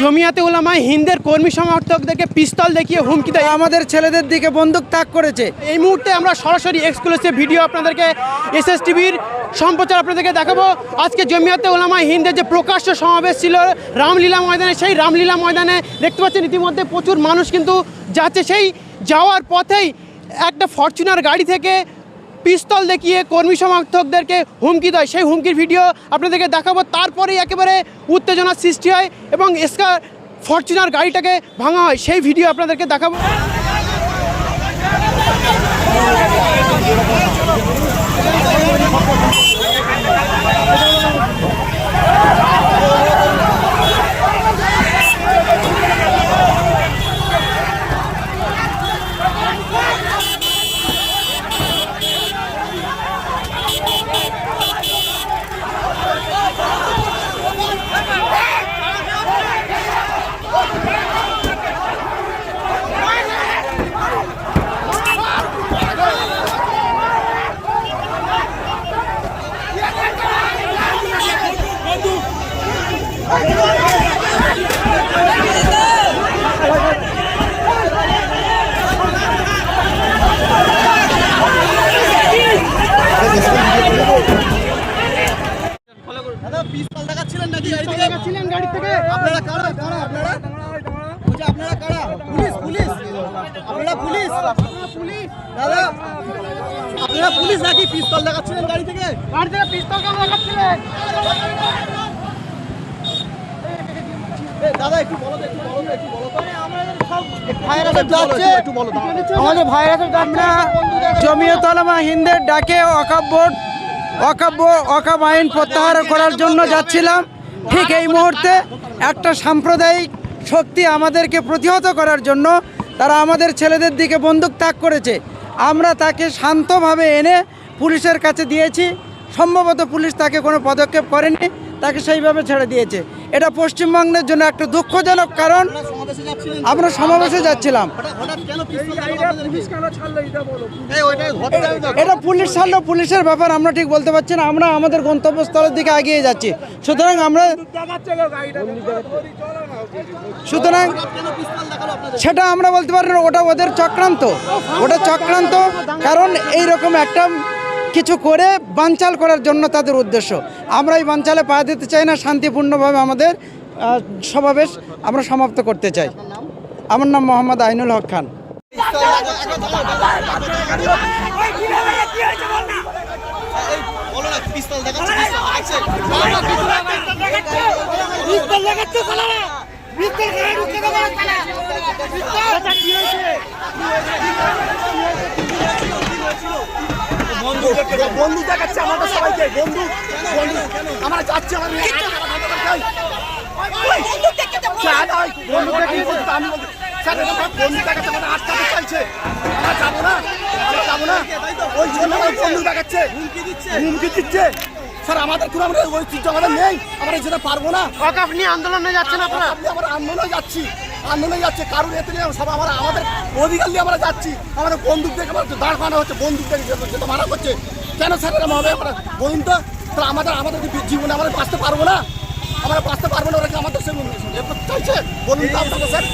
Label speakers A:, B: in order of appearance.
A: জমিয়াতে ওলামায় হিন্দের কর্মী সমর্থকদেরকে পিস্তল দেখিয়ে হুমকি দেয়।
B: আমাদের ছেলেদের দিকে বন্দুক তাক করেছে।
A: এই মুহূর্তে আমরা সরাসরি এক্সক্লুসিভ ভিডিও আপনাদেরকে এস এস টিভির সম্প্রচার আপনাদেরকে দেখাবো। আজকে জমিয়াতে ওলামা হিন্দের যে প্রকাশ্য সমাবেশ ছিল রামলীলা ময়দানে সেই রামলীলা ময়দানে দেখতে পাচ্ছেন ইতিমধ্যে প্রচুর মানুষ কিন্তু যাচ্ছে। সেই যাওয়ার পথেই একটা ফরচুনার গাড়ি থেকে পিস্তল দেখিয়ে কর্মী সমর্থকদেরকে হুমকি দেয়। সেই হুমকির ভিডিও আপনাদেরকে দেখাবো। তারপরেই একেবারে উত্তেজনার সৃষ্টি হয় এবং এসকা ফরচুনার গাড়িটাকে ভাঙা হয়। সেই ভিডিও আপনাদেরকে দেখাবো
C: দাদা পিস্তল দেখাচ্ছিলেন নাকি থেকে
A: গাড়ি থেকে?
C: আপনারা কারা? কারা আপনারা? বলছি আপনারা কারা? Police police. আপনারা পুলিশ? পুলিশ দাদা আপনারা পুলিশ নাকি পিস্তল দেখাচ্ছিলেন গাড়ি থেকে?
A: গাড়ি থেকে পিস্তল কেন দেখাচ্ছিলেন?
C: দাদা একটু বলো একটু বলো একটু বলো তো।
B: ফায়ার
C: একটু বলো, একটু- একটু বলো দাঁড়াও।
B: আমাদের ভাইরাসের আমরা জমিয়তলামা হিন্দের ডাকে অকাব্য অকাব্য অকাব আইন প্রত্যাহার করার জন্য যাচ্ছিলাম। ঠিক এই মুহূর্তে একটা সাম্প্রদায়িক শক্তি আমাদেরকে প্রতিহত করার জন্য তারা আমাদের ছেলেদের দিকে বন্দুক ত্যাগ করেছে। আমরা তাকে শান্তভাবে এনে পুলিশের কাছে দিয়েছি। সম্ভবত পুলিশ তাকে কোনো পদক্ষেপ করেনি, তাকে সেইভাবে ছেড়ে দিয়েছে। এটা পশ্চিমবঙ্গের জন্য একটা দুঃখজনক কারণ। আমরা সমাবেশে যাচ্ছিলাম। এটা পুলিশ ছাড়লো পুলিশের ব্যাপার আমরা ঠিক বলতে পারছি না। আমরা আমাদের গন্তব্যস্থলের দিকে এগিয়ে যাচ্ছি। সুতরাং আমরা সুতরাং? সেটা আমরা বলতে পারি না। ওটা ওদের চক্রান্ত। ওটা চক্রান্ত কারণ এই রকম একটা কিছু করে বানচাল করার জন্য তাদের উদ্দেশ্য। আমরা এই বানচালে পা দিতে চাই না। শান্তিপূর্ণভাবে আমাদের সমাবেশ আমরা সমাপ্ত করতে চাই। আমার নাম মোহাম্মদ আইনুল হক খান।
C: বন্ধু দেখাচ্ছে আমাদের সবাইকে বন্ধু আমরা যাচ্ছি আমাদের। হুমকি দিচ্ছে। স্যার, না
A: অকাপ
C: আমরা আন্দোলনে যাচ্ছি আন্দোলনে যাচ্ছে কারণ এতে সব আমরা আমাদের যাচ্ছি আমাদের বন্দুক দেখে আমরা দাঁড় করানো হচ্ছে করছে কেন স্যার এরকম হবে আমরা বলুন আমাদের আমাদের জীবনে আমরা বাঁচতে পারব না আমরা বাঁচতে পারব না ওরা কি আমাদের সে চাইছে। বলুন তো আপনাকে স্যার।